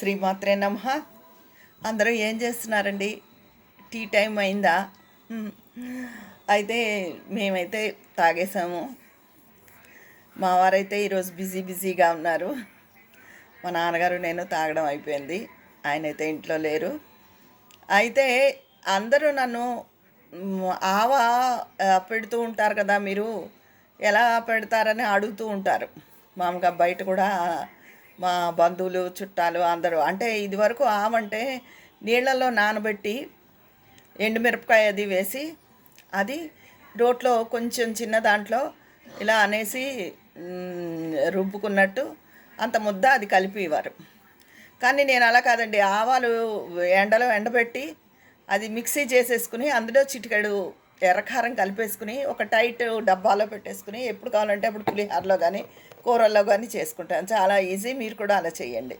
శ్రీమాత్రే నమ. అందరూ ఏం చేస్తున్నారండి? టీ టైం అయిందా? అయితే మేమైతే తాగేసాము. మా వారైతే ఈరోజు బిజీ బిజీగా ఉన్నారు. మా నాన్నగారు నేను తాగడం అయిపోయింది. ఆయన అయితే ఇంట్లో లేరు. అయితే అందరూ నన్ను ఆవ పెడుతూ ఉంటారు కదా మీరు? ఎలా పెడతారని అడుగుతూ ఉంటారు. మామూలుగా బయట కూడా మా బంధువులు చుట్టాలు అందరూ. అంటే ఇదివరకు ఆమంటే నీళ్ళల్లో నానబెట్టి ఎండుమిరపకాయ అది వేసి అది రోట్లో కొంచెం చిన్న దాంట్లో ఇలా అనేసి రుబ్బుకున్నట్టు అంత ముద్ద అది కలిపేవారు. కానీ నేను అలా కాదండి. ఆవాలు ఎండలో ఎండబెట్టి అది మిక్సీ చేసేసుకుని అందులో చిటికెడు ఎర్రకారం కలిపేసుకుని ఒక టైట్ డబ్బాలో పెట్టేసుకుని ఎప్పుడు కావాలంటే అప్పుడు పులిహారలో కానీ కూరల్లో కానీ చేసుకుంటాను. చాలా ఈజీ మీరు కూడా అలా చేయండి